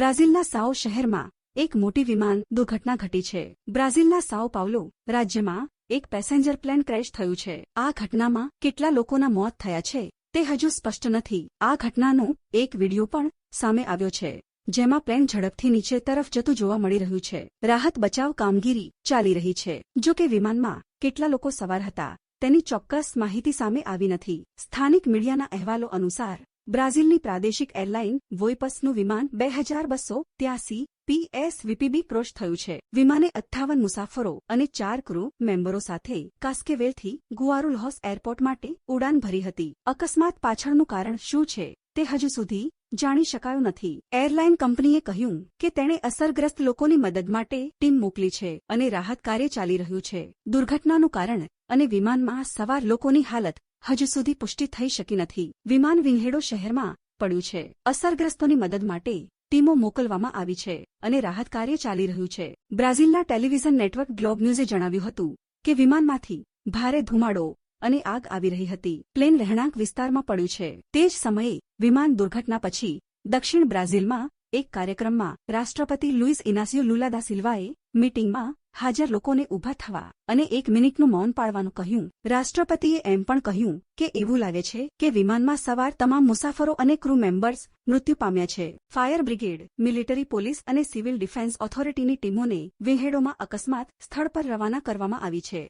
બ્રાઝિલના સાઓ શહેરમાં એક મોટી વિમાન દુર્ઘટના ઘટી છે. બ્રાઝિલના સાઓ પાવલો રાજ્યમાં એક પેસેન્જર પ્લેન ક્રેશ થયું છે. આ ઘટનામાં કેટલા લોકોના મોત થયા છે તે હજુ સ્પષ્ટ નથી. આ ઘટનાનો એક વિડિયો પણ સામે આવ્યો છે, જેમાં પ્લેન ઝડપથી નીચે તરફ જતું જોવા મળી રહ્યું છે. રાહત બચાવ કામગીરી ચાલી રહી છે. જો કે વિમાનમાં કેટલા લોકો સવાર હતા, તેની ચોક્કસ માહિતી સામે આવી નથી. સ્થાનિક મીડિયાના અહેવાલો અનુસાર બ્રાઝિલની પ્રાદેશિક એરલાઇન વોઇપસનું વિમાન બે હજાર બસો ત્યાસી પીએસ વીપીબી ક્રોશ થયું છે. વિમાને અઠ્ઠાવન મુસાફરો અને ચાર ક્રૂ મેમ્બરો સાથે કાસ્કેવેલથી ગુઆરુલહોસ એરપોર્ટ માટે ઉડાન ભરી હતી. અકસ્માત પાછળનું કારણ શું છે તે હજુ સુધી જાણી શકાયું નથી. એરલાઇન કંપનીએ કહ્યું કે તેણે અસરગ્રસ્ત લોકોની મદદ માટે ટીમ મોકલી છે અને રાહત કાર્ય ચાલી રહ્યું છે. દુર્ઘટનાનું કારણ અને વિમાનમાં સવાર લોકોની હાલત હજુ સુધી પુષ્ટિ થઈ શકી નથી. વિમાન વિંહેડો શહેરમાં પડ્યું છે. અસરગ્રસ્તોની મદદ માટે ટીમો મોકલવામાં આવી છે અને રાહત કાર્ય ચાલી રહ્યું છે. બ્રાઝિલના ટેલિવિઝન નેટવર્ક ગ્લોબ ન્યૂઝે જણાવ્યું હતું કે વિમાનમાંથી ભારે ધુમાડો અને આગ આવી રહી હતી. પ્લેન રહેણાંક વિસ્તારમાં પડ્યું છે. તે જ સમયે વિમાન દુર્ઘટના પછી દક્ષિણ બ્રાઝિલમાં એક કાર્યક્રમમાં રાષ્ટ્રપતિ લુઇસ ઇનાસિયો લુલા સિલ્વાએ મીટિંગમાં હાજર લોકોને ઊભા થવા અને એક મિનિટનું મૌન પાળવાનું કહ્યું. રાષ્ટ્રપતિએ એમ પણ કહ્યું કે એવું લાગે છે કે વિમાનમાં સવાર તમામ મુસાફરો અને ક્રૂ મેમ્બર્સ મૃત્યુ પામ્યા છે. ફાયર બ્રિગેડ, મિલિટરી પોલીસ અને સિવિલ ડિફેન્સ ઓથોરિટીની ટીમોને વિહેડોમાં અકસ્માત સ્થળ પર રવાના કરવામાં આવી છે.